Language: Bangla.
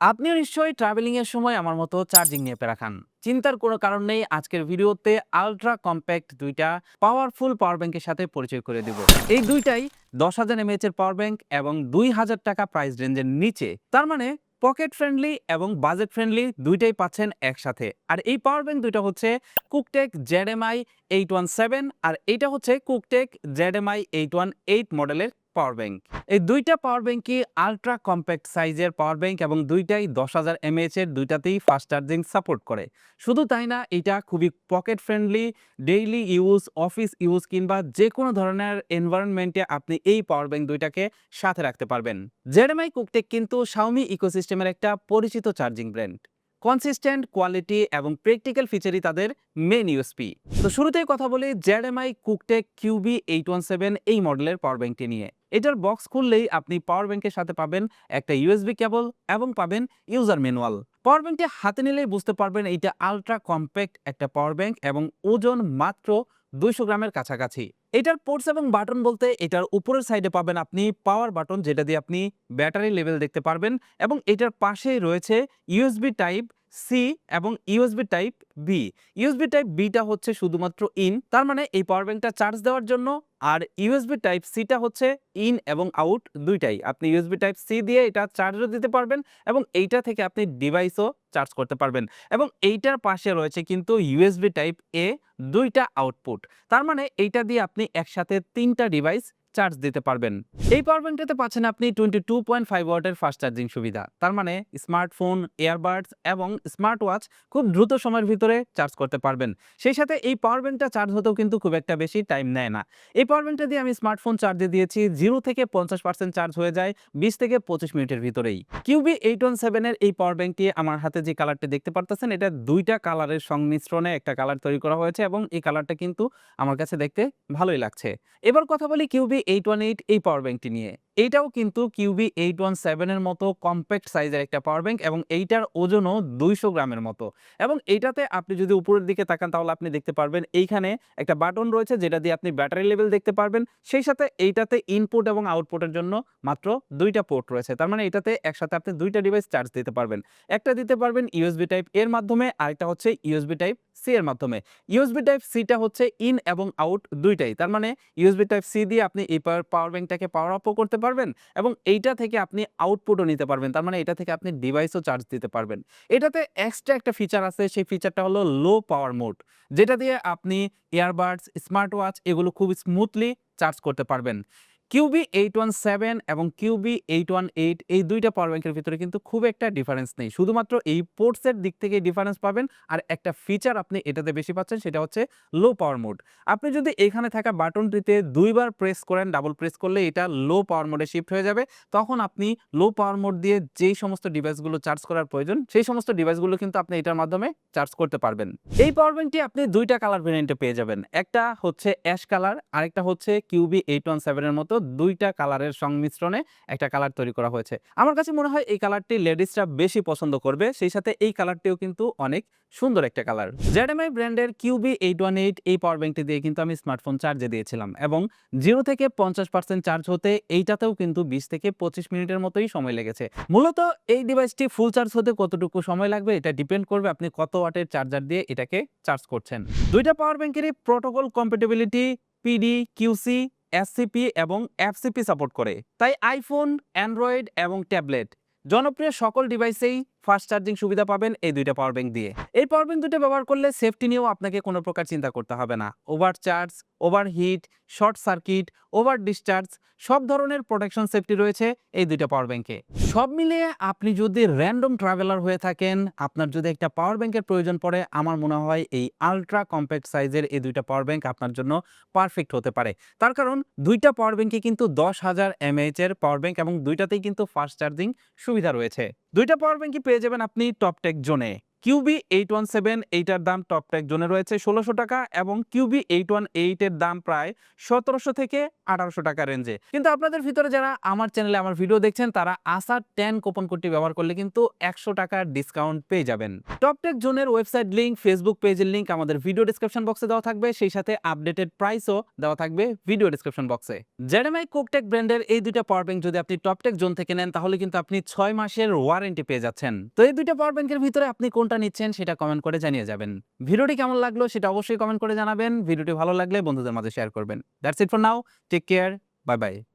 আপনিও নিশ্চয়ই ট্রাভেলিং এর সময় আমার মতো চার্জিং নিয়ে পেরা খান। চিন্তার কোনো কারণ নেই, আজকের ভিডিওতে আলট্রা কম্প্যাক্ট দুইটা পাওয়ারফুল পাওয়ার ব্যাংকের সাথে পরিচয় করে দিব। এই দুইটাই দশ হাজার এমএএচ এর পাওয়ার ব্যাংক এবং দুই হাজার টাকা প্রাইস রেঞ্জের নিচে। তার মানে পকেট ফ্রেন্ডলি এবং বাজেট ফ্রেন্ডলি দুইটাই পাচ্ছেন একসাথে। আর এই পাওয়ার ব্যাংক দুইটা হচ্ছে Cuktech ZMI eight one seven আর এইটা হচ্ছে Cuktech ZMI eight one eight মডেলের পাওয়ার ব্যাংক এই দুইটা পাওয়ার ব্যাংকই আলট্রা কম্প্যাক্ট সাইজের পাওয়ার ব্যাংক এবং দুইটাই দশ হাজার এমএএচ এর, দুইটাতেই ফাস্ট চার্জিং সাপোর্ট করে। শুধু তাই না, এটা খুবই pocket friendly daily use office use কিংবা যে কোনো ধরনের এনভায়রনমেন্টে আপনি এই পাওয়ার ব্যাংক দুইটাকে সাথে রাখতে পারবেন। জেডএমআই কুকটেক কিন্তু শাওমি ইকোসিস্টেমের একটা পরিচিত চার্জিং ব্র্যান্ড কনসিস্টেন্ট কোয়ালিটি এবং প্র্যাকটিক্যাল ফিচারই তাদের মেন ইউএসপি তো শুরুতেই কথা বলি ZMI Cuktech QB eight one seven এই মডেলের পাওয়ার ব্যাংকটি নিয়ে। এটার বক্স খুললেই আপনি পাওয়ার ব্যাংকের সাথে পাবেন একটা ইউএসবি কেবল এবং পাবেন ইউজার ম্যানুয়াল পাওয়ার ব্যাংকটি হাতে নিলেই বুঝতে পারবেন এইটা আলট্রা কম্প্যাক্ট একটা পাওয়ার ব্যাংক এবং ওজন মাত্র দুইশো গ্রামের কাছাকাছি। এটার পোর্টস এবং বাটন বলতে এটার উপরের সাইডে পাবেন আপনি পাওয়ার বাটন যেটা দিয়ে আপনি ব্যাটারি লেভেল দেখতে পারবেন এবং এটার পাশেই রয়েছে ইউএসবি টাইপ সি এবং USB type B USB type beta হচ্ছে শুধুমাত্র ইন তার মানে এই পাওয়ার ব্যাংকটা চার্জ দেওয়ার জন্য, আর ইউএসবি টাইপ সিটা হচ্ছে ইন এবং আউট দুইটাই। আপনি ইউএসবি টাইপ সি দিয়ে এটা চার্জও দিতে পারবেন এবং এইটা থেকে আপনি ডিভাইসও চার্জ করতে পারবেন। এবং এইটার পাশে রয়েছে কিন্তু ইউএসবি টাইপ এ দুইটা আউটপুট তার মানে এইটা দিয়ে আপনি একসাথে তিনটা ডিভাইস চার্জ দিতে পারবেন। এই পাওয়ার ব্যাংকটাতে পাচ্ছেন আপনি টোয়েন্টি টু পয়েন্ট ফাইভ ওয়াটের ফাস্ট চার্জিং সুবিধা। তার মানে স্মার্টফোন এয়ারবাডস এবং স্মার্ট ওয়াচ খুব দ্রুত সময়ের ভিতরে চার্জ করতে পারবেন। সেই সাথে এই পাওয়ার ব্যাংকটা চার্জ হতেও কিন্তু খুব একটা বেশি টাইম নেয় না। এই পাওয়ার ব্যাংকটা দিয়ে আমি স্মার্টফোন চার্জে দিয়েছি জিরো থেকে পঞ্চাশ পার্সেন্ট চার্জ হয়ে যায় বিশ থেকে পঁচিশ মিনিটের ভিতরেই। কিউবি এইট ওয়ান সেভেনের এই পাওয়ার ব্যাংকটি আমার হাতে যে কালারটি দেখতে পারতেছেন, এটা দুইটা কালারের সংমিশ্রণে একটা কালার তৈরি করা হয়েছে এবং এই কালারটা কিন্তু আমার কাছে দেখতে ভালোই লাগছে। এবার কথা বলি কিউবি এইট ওয়ান এইট এই পাওয়ার ব্যাংকটি নিয়ে। এইটাও কিন্তু কিউবি এইট ওয়ান সেভেনের মতো কম্প্যাক্ট সাইজের একটা পাওয়ার ব্যাংক এবং এইটার ওজনও দুইশো গ্রামের মতো। এবং এইটাতে আপনি যদি উপরের দিকে তাকান তাহলে আপনি দেখতে পারবেন এইখানে একটা বাটন রয়েছে যেটা দিয়ে আপনি ব্যাটারি লেভেল দেখতে পারবেন। সেই সাথে এইটাতে ইনপুট এবং আউটপুটের জন্য মাত্র দুইটা পোর্ট রয়েছে। তার মানে এটাতে একসাথে আপনি দুইটা ডিভাইস চার্জ দিতে পারবেন। একটা দিতে পারবেন ইউএসবি টাইপের মাধ্যমে আরেকটা হচ্ছে ইউএসবি টাইপ সি এর মাধ্যমে। ইউএসবি টাইপ সিটা হচ্ছে ইন এবং আউট দুইটাই। তার মানে ইউএসবি টাইপ সি দিয়ে আপনি এই পাওয়ার ব্যাংকটাকে পাওয়ার আপও করতে পারবেন এবং এইটা থেকে আপনি আউটপুটও নিতে পারবেন। তার মানে এটা থেকে আপনি ডিভাইসও চার্জ দিতে পারবেন। এটাতে এক্সট্রা একটা ফিচার আছে, সেই ফিচারটা হলো লো পাওয়ার মোড যেটা দিয়ে আপনি ইয়ারবাডস স্মার্ট ওয়াচ এগুলো খুব স্মুথলি চার্জ করতে পারবেন। কিউবি এইট ওয়ান সেভেন এবং কিউবি এইট ওয়ান এইট, এই দুইটা পাওয়ার ব্যাংকের ভিতরে কিন্তু খুব একটা ডিফারেন্স নেই। শুধুমাত্র এই পোর্টসের দিক থেকে ডিফারেন্স পাবেন আর একটা ফিচার আপনি এটাতে বেশি পাচ্ছেন, সেটা হচ্ছে লো পাওয়ার মোড আপনি যদি এখানে থাকা বাটনটিতে দুইবার প্রেস করেন ডাবল প্রেস করলে এটা লো পাওয়ার মোডে শিফট হয়ে যাবে। তখন আপনি লো পাওয়ার মোড দিয়ে যেই সমস্ত ডিভাইসগুলো চার্জ করার প্রয়োজন, সেই সমস্ত ডিভাইসগুলো কিন্তু আপনি এটার মাধ্যমে চার্জ করতে পারবেন। এই পাওয়ার ব্যাংকটি আপনি দুইটা কালার ভেরিয়েন্টে পেয়ে যাবেন। একটা হচ্ছে অ্যাশ কালার আরেকটা হচ্ছে কিউবি এইট ওয়ান সেভেনের মতো। দুইটা কালারের সংমিশ্রণে একটা কালার তৈরি করা হয়েছে। আমার কাছে মনে হয় এই কালারটি লেডিসরা বেশি পছন্দ করবে, সেই সাথে এই কালারটিও কিন্তু অনেক সুন্দর একটা কালার। জেডএমআই ব্র্যান্ডের কিউবি এইট ওয়ান এইট এই পাওয়ার ব্যাংকটি দিয়ে কিন্তু আমি স্মার্টফোন চার্জে দিয়েছিলাম এবং জিরো থেকে পঞ্চাশ পার্সেন্ট চার্জ হতে এইটাতেও কিন্তু বিশ থেকে পঁচিশ মিনিটের মতোই সময় লেগেছে। মূলত এই ডিভাইসটি ফুল চার্জ হতে কতটুকু সময় লাগবে এটা ডিপেন্ড করবে আপনি কত ওয়াটের চার্জার দিয়ে এটাকে চার্জ করছেন। দুইটা পাওয়ার ব্যাংকেরই protocol compatibility PD QC SCP এবং এফসিপি সাপোর্ট করে। তাই আইফোন অ্যান্ড্রয়েড এবং ট্যাবলেট জনপ্রিয় সকল ডিভাইসেই ফাস্ট চার্জিং সুবিধা পাবেন এই দুইটা পাওয়ার ব্যাংক দিয়ে। এই পাওয়ার ব্যাংক দুটো ব্যবহার করলে সেফটি নিয়েও আপনাকে কোনো প্রকার চিন্তা করতে হবে না। Over charge over heat short circuit over discharge সব ধরনের প্রোটেকশন সেফটি রয়েছে এই দুইটা পাওয়ার ব্যাংকে সব মিলিয়ে আপনি যদি র্যান্ডম ট্রাভেলার হয়ে থাকেন, আপনার যদি একটা পাওয়ার ব্যাংকের প্রয়োজন পড়ে, আমার মনে হয় এই আলট্রা কম্প্যাক্ট সাইজের এই দুইটা পাওয়ার ব্যাংক আপনার জন্য পারফেক্ট হতে পারে। তার কারণ দুইটা পাওয়ার ব্যাংকে কিন্তু দশ হাজার এমএএচ এর পাওয়ার ব্যাংক এবং দুইটাতেই কিন্তু ফাস্ট চার্জিং সুবিধা রয়েছে। দুইটা পাওয়ার ব্যাংকই পেয়ে যাবেন আপনি টপটেক জোনে কিউবি এইট ওয়ান সেভেন এইটার দাম টপ ট্যাগ জোনে রয়েছে ষোলোশো টাকা এবং কিউবি এইট ওয়ান এইটের দাম প্রায় সতেরোশো থেকে আঠারোশো টাকা রেঞ্জে কিন্তু আপনাদের ভিতরে যারা আমার চ্যানেলে আমার ভিডিও দেখছেন, তারা আসার টেন কোপন কোডটি ব্যবহার করলে কিন্তু একশো টাকার ডিসকাউন্ট পেয়ে যাবেন। টপটেক জোনের ওয়েবসাইট লিঙ্ক ফেসবুক পেজের লিঙ্ক আমাদের ভিডিও ডিসক্রিপশন বক্সে দেওয়া থাকবে, সেই সাথে আপডেটেড প্রাইসও দেওয়া থাকবে ভিডিও ডিসক্রিপশন বক্সে জেডএমআই কোকটেক ব্র্যান্ডের এই দুইটা পাওয়ার ব্যাংক যদি আপনি টপটেক জোন থেকে নেন, তাহলে কিন্তু আপনি ছয় মাসের ওয়ারেন্টি পেয়ে যাচ্ছেন। তো এই দুইটা পাওয়ার ব্যাংকের ভিতরে আপনি কোনটা নিচ্ছেন সেটা কমেন্ট করে জানিয়ে যাবেন। ভিডিওটি কেমন লাগল সেটা অবশ্যই কমেন্ট করে জানাবেন। ভিডিওটি ভালো লাগলে বন্ধুদের মাঝে শেয়ার করবেন। That's it for now take care bye bye